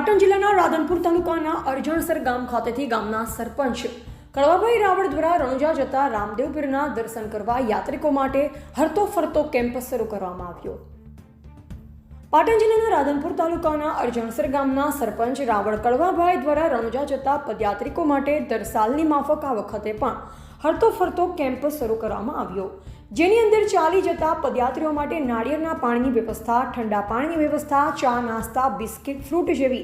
પાટણ જિલ્લાના રાધનપુર તાલુકાના અરજણસર ગામ ખાતેથી ગામના સરપંચ કળવાભાઈ રાવળ દ્વારા રણુજા જતા રામદેવપીરના દર્શન કરવા યાત્રિકો માટે હરતો ફરતો કેમ્પસ શરૂ કરવામાં આવ્યો. પાટણ જિલ્લાના રાધનપુર તાલુકાના અરજણસર ગામના સરપંચ રાવળ કડવાભાઈ દ્વારા રણુજા જતા પદયાત્રિકો માટે દર સાલની માફક આ વખતે પણ હરતો ફરતો કેમ્પ શરૂ કરવામાં આવ્યો. જેની અંદર ચાલી જતા પદયાત્રીઓ માટે નાળિયેરના પાણીની વ્યવસ્થા, ઠંડા પાણીની વ્યવસ્થા, ચા, નાસ્તા, બિસ્કિટ, ફ્રૂટ જેવી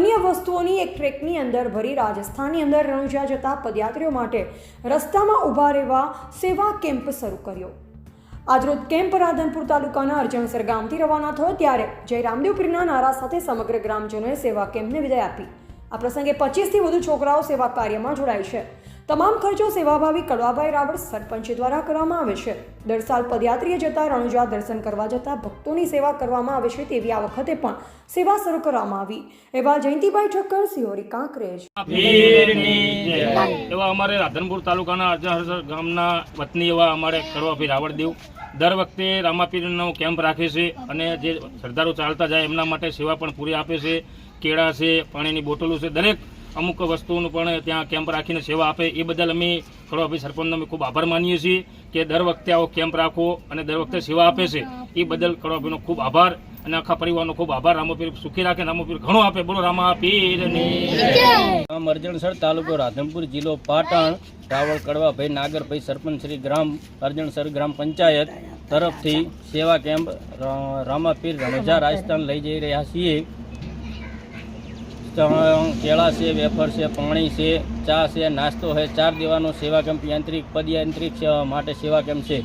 અન્ય વસ્તુઓની એક ટ્રેકની અંદર ભરી રાજસ્થાનની અંદર રણુજા જતા પદયાત્રીઓ માટે રસ્તામાં ઊભા રહેવા સેવા કેમ્પ શરૂ કર્યો. આજરોજ કેમ્પ રાધનપુર તાલુકાના અરજણસર ગામથી રવાના થયો ત્યારે જય રામદેવપીરના નારા સાથે સમગ્ર ગ્રામજનોએ સેવા કેમ્પને વિદાય આપી. આ પ્રસંગે પચીસથી વધુ છોકરાઓ સેવા કાર્યમાં જોડાય છે. તમામ ખર્ચો સેવાભાવી કડવાભાઈ રાવળ સરપંચ દ્વારા કરવામાં આવે છે. દર સાલ પદયાત્રીએ જતા રણુજા દર્શન કરવા જતા ભક્તોની સેવા કરવામાં આવે છે તેવી આ વખતે પણ સેવા શરૂ કરવામાં આવી. એવા જયંતિભાઈ ઠક્કર, સિહોરી કાંકરેજ. એવા અમારે રાધનપુર તાલુકાના અરજણસર ગામના વતની એવા અમારે કરવાભાઈ રાવળદેવ દર વખતે રામાપીરનો કેમ્પ રાખે છે અને જે શ્રદ્ધાળુ ચાલતા જાય એમના માટે સેવા પણ પૂરી આપે છે. કેળા છે, પાણીની બોટલો છે, દરેક અમુક વસ્તુઓનું પણ ત્યાં કેમ્પ રાખીને સેવા આપે, એ બદલ અમે ખડવાભાઈ સરપંચનો અમે ખૂબ આભાર માનીએ છીએ કે દર વખતે આવો કેમ્પ રાખવો અને દર વખતે સેવા આપે છે. એ બદલ ખડવાભાઈનો ખૂબ આભાર અને આખા પરિવારનો ખૂબ આભાર. રામોપીર સુખી રાખે, રામોપીર ઘણો આપે. બોલો, રામાપીરની. અરજણસર તાલુકો રાધનપુર જિલ્લો પાટણ રાવળ કડવાભાઈ નાગરભાઈ સરપંચ શ્રી ગ્રામ અરજણસર ગ્રામ પંચાયત તરફથી સેવા કેમ્પ રામાપીર રણોજા રાજસ્થાન લઈ જઈ રહ્યા છીએ. કેળા છે, વેફર છે, પાણી છે, ચા છે, નાસ્તો છે, ચાર દેવાનો સેવા કેમ્પ યાંત્રિક, પદયાંત્રિક સેવા માટે સેવા કેમ્પ છે.